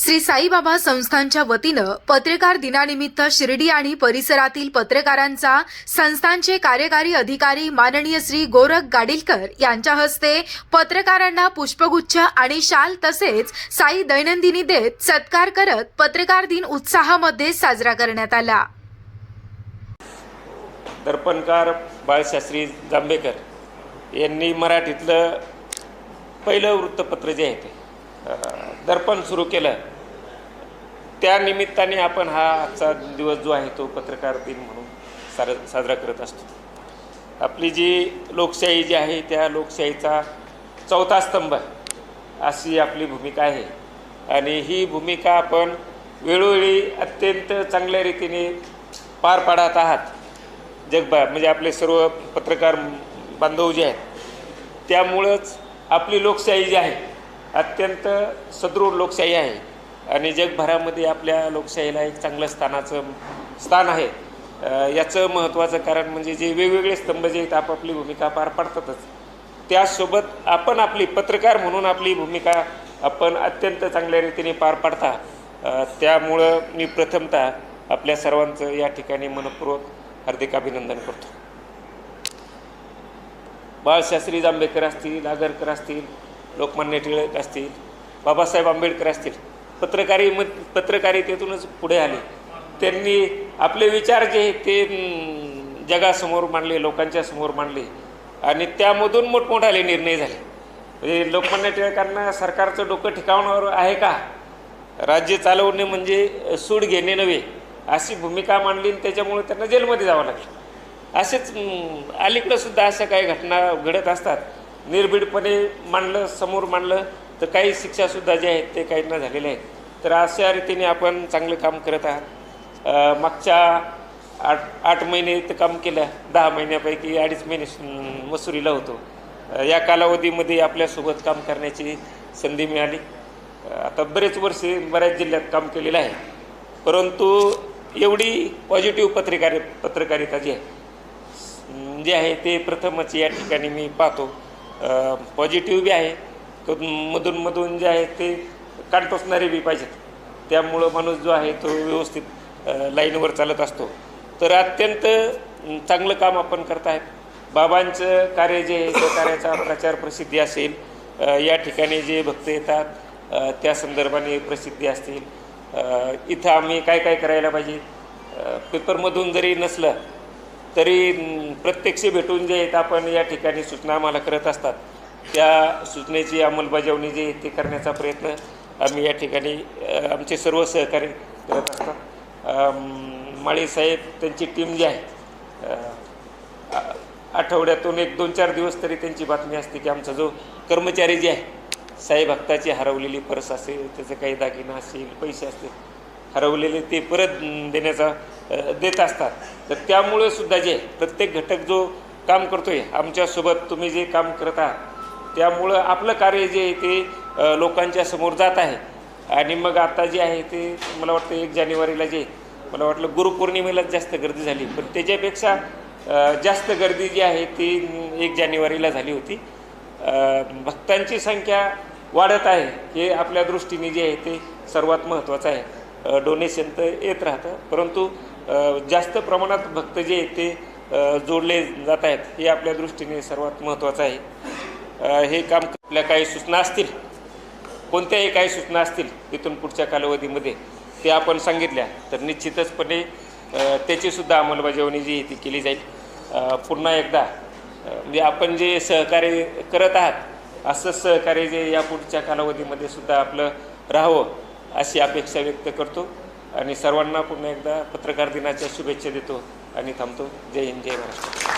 श्री साईबाबा संस्थांच्या वतीनं पत्रकार दिनानिमित्त शिर्डी आणि परिसरातील पत्रकारांचा संस्थांचे कार्यकारी अधिकारी माननीय श्री गोरख गाडीलकर यांच्या हस्ते पत्रकारांना पुष्पगुच्छ आणि शाल तसेच साई दैनंदिनी देत सत्कार करत पत्रकार दिन उत्साहामध्ये साजरा करण्यात आला. दर्पणकार बाळशास्त्री जांभेकर यांनी मराठीतलं पहिलं वृत्तपत्र जे आहे ते दर्पण सुरू केलं. त्या निमित्ताने आपण हा आजचा दिवस जो आहे तो पत्रकार दिन म्हणून सार साजरा करत असतो. आपली जी लोकशाही जी आहे त्या लोकशाहीचा चौथा स्तंभ अशी आपली भूमिका आहे. आणि ही भूमिका आपण वेळोवेळी अत्यंत चांगल्या रीतीने पार पाडत आहात. जगभर म्हणजे आपले सर्व पत्रकार बांधव जे आहेत त्यामुळंच आपली लोकशाही जी आहे अत्यंत सदृढ लोकशाही आहे. आणि जगभरामध्ये आपल्या लोकशाहीला एक चांगलं स्थानाचं स्थान आहे. याचं महत्त्वाचं कारण म्हणजे जे वेगवेगळे स्तंभ जे आहेत आपापली भूमिका पार पाडतातच. त्यासोबत आपण आपली पत्रकार म्हणून आपली भूमिका आपण अत्यंत चांगल्या रीतीने पार पाडता. त्यामुळं मी प्रथमतः आपल्या सर्वांचं या ठिकाणी मनपूर्वक हार्दिक अभिनंदन करतो. बाळशास्त्री जांभेकर असतील आगरकर असतील लोकमान्य टिळक असतील बाबासाहेब आंबेडकर असतील पत्रकारी म पत्रकारितेतूनच पुढे आले. त्यांनी आपले विचार जे ते जगासमोर मांडले लोकांच्या समोर मांडले. आणि त्यामधून मोठमोठाले निर्णय झाले. म्हणजे लोकमान्य टिळकांना सरकारचं डोकं ठिकाणावर आहे का? राज्य चालवणे म्हणजे सूड घेणे नव्हे अशी भूमिका मांडली आणि त्याच्यामुळे त्यांना जेलमध्ये जावं लागलं. असेच अलीकडंसुद्धा अशा काही घटना घडत असतात. निर्भीडपणे मांडलं समोर मांडलं. तर काही शिक्षासुद्धा जे आहेत ते काहींना झालेल्या आहेत. तर अशा रीतीने आपण चांगलं काम करत आहात. मागच्या आठ आठ महिने तर काम केलं. दहा महिन्यापैकी अडीच महिने मसुरीला होतो. या कालावधीमध्ये आपल्यासोबत काम करण्याची संधी मिळाली. आता बरेच वर्षे बऱ्याच जिल्ह्यात काम केलेलं आहे. परंतु एवढी पॉझिटिव्ह पत्रकार पत्रकारिता जी आहे जे आहे ते प्रथमच या ठिकाणी मी पाहतो. पॉझिटिव्ह बी आहे. मधून मधून जे आहे ते कानटोचणारे बी पाहिजेत. त्यामुळं माणूस जो आहे तो व्यवस्थित लाईनवर चालत असतो. तर अत्यंत चांगलं काम आपण करत आहेत. बाबांचं कार्य जे आहे त्या कार्याचा प्रचार प्रसिद्धी असेल. या ठिकाणी जे भक्त येतात त्या संदर्भाने प्रसिद्धी असतील. इथं आम्ही काय काय करायला पाहिजे? पेपरमधून जरी नसलं तरी प्रत्यक्ष भेटून जे आहेत आपण या ठिकाणी सूचना आम्हाला करत असतात. त्या सूचनेची अंमलबजावणी जी आहे करण्याचा प्रयत्न आम्ही या ठिकाणी आमचे सर्व सहकारी करत असतात. अम, माळी साहेब त्यांची टीम जी आहे आठवड्यातून एक दोन चार दिवस तरी त्यांची बातमी असते की आमचा जो कर्मचारी जे आहे साई भक्ताची हरवलेली परस असेल त्याचे काही दागिना असेल पैसे असतील हरवलेले ते परत देण्याचा देत असतात. तर त्यामुळे सुद्धा जे प्रत्येक घटक जो काम करतोय आमच्यासोबत तुम्ही जे काम करत आहात त्यामुळं आपलं कार्य जे आहे ते लोकांच्या समोर जात आहे. आणि मग आता जे आहे ते मला वाटतं एक जानेवारीला जे मला वाटलं गुरुपौर्णिमेलाच जास्त गर्दी झाली. पण त्याच्यापेक्षा जास्त गर्दी जी आहे ती एक जानेवारीला झाली होती. भक्तांची संख्या वाढत आहे हे आपल्या दृष्टीने जे आहे ते सर्वात महत्त्वाचं आहे. डोनेशन तर येत राहतं. परंतु जास्त प्रमाणात भक्त जे आहेत ते जोडले जात आहेत हे आपल्या दृष्टीने सर्वात महत्त्वाचं आहे. हे काम आपल्या काही सूचना असतील कोणत्याही काही सूचना असतील तिथून पुढच्या कालावधीमध्ये ते आपण सांगितल्या तर निश्चितचपणे त्याचीसुद्धा अंमलबजावणी जी ती केली जाईल. पुन्हा एकदा म्हणजे आपण जे सहकार्य करत आहात असंच सहकार्य जे या पुढच्या कालावधीमध्ये सुद्धा आपलं राहावं अशी अपेक्षा व्यक्त करतो. आणि सर्वांना पुन्हा एकदा पत्रकार दिनाच्या शुभेच्छा देतो आणि थांबतो. जय हिंद जय महाराष्ट्र.